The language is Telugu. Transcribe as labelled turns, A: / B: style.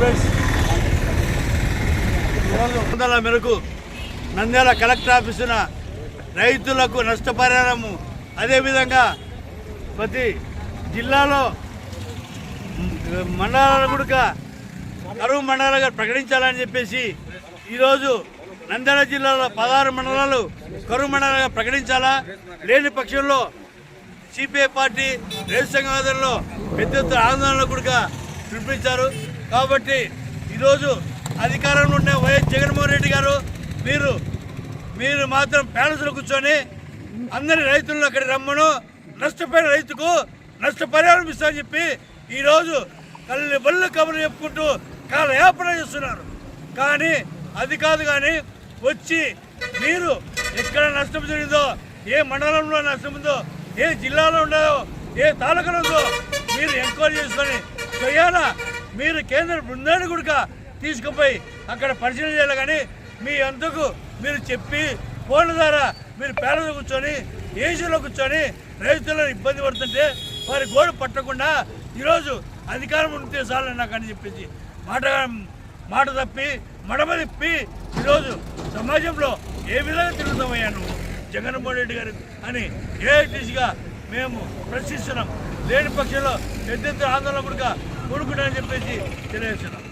A: ఫ్రెండ్స్ వందల మేరకు నంద్యాల కలెక్టర్ ఆఫీసున రైతులకు నష్టపరిహారము. అదేవిధంగా ప్రతి జిల్లాలో మండలాలు కూడా కరువు మండలాలుగా ప్రకటించాలని చెప్పేసి ఈరోజు నంద్యాల జిల్లాలో పదహారు మండలాలు కరువు మండలాలుగా ప్రకటించాలా? లేని పక్షంలో సిపిఐ పార్టీ రైతు సంఘం ఆధ్వర్యంలో పెద్ద ఎత్తున ఆందోళన కూడా పిలిపించారు. కాబట్టి ఈరోజు అధికారంలో ఉన్న వైఎస్ జగన్మోహన్ రెడ్డి గారు మీరు మీరు మాత్రం ప్యాలెస్లో కూర్చొని అందరి రైతులను అక్కడ రమ్మను. నష్టపోయిన రైతుకు నష్టపరిహారం ఇస్తామని చెప్పి ఈరోజు కళ్ళు బళ్ళు కబుర్లు చెప్పుకుంటూ కాలయాపన చేస్తున్నారు. కానీ అది కాదు కానీ వచ్చి మీరు ఎక్కడ నష్టం జరిగిందో ఏ మండలంలో నష్టం ఉందో ఏ జిల్లాలో ఉండదో ఏ తాలూకాలో ఉందో మీరు ఎంక్వైరీ చేసుకొని స్వయాన మీరు కేంద్ర బృందాన్ని కూడా తీసుకుపోయి అక్కడ పరిశీలన చేయాలి కానీ మీ అంతకు మీరు చెప్పి ఫోన్ల ద్వారా మీరు పేదలు కూర్చొని ఏసీలో కూర్చొని రైతులను ఇబ్బంది పడుతుంటే వారి గోడు పట్టకుండా ఈరోజు అధికారం ఉంటే చాలని నాకు అని చెప్పేసి మాట మాట తప్పి మడమ తిప్పి ఈరోజు సమాజంలో ఏ విధంగా తిరుగుతామయ్యా నువ్వు? జగన్మోహన్ రెడ్డి గారు అని ఏఐటీసీగా మేము ప్రశ్నిస్తున్నాం. లేని పక్షంలో పెద్ద ఎత్తున ఆందోళన కూడా కూడుకుంటానని చెప్పేసి తెలియజేస్తున్నాం.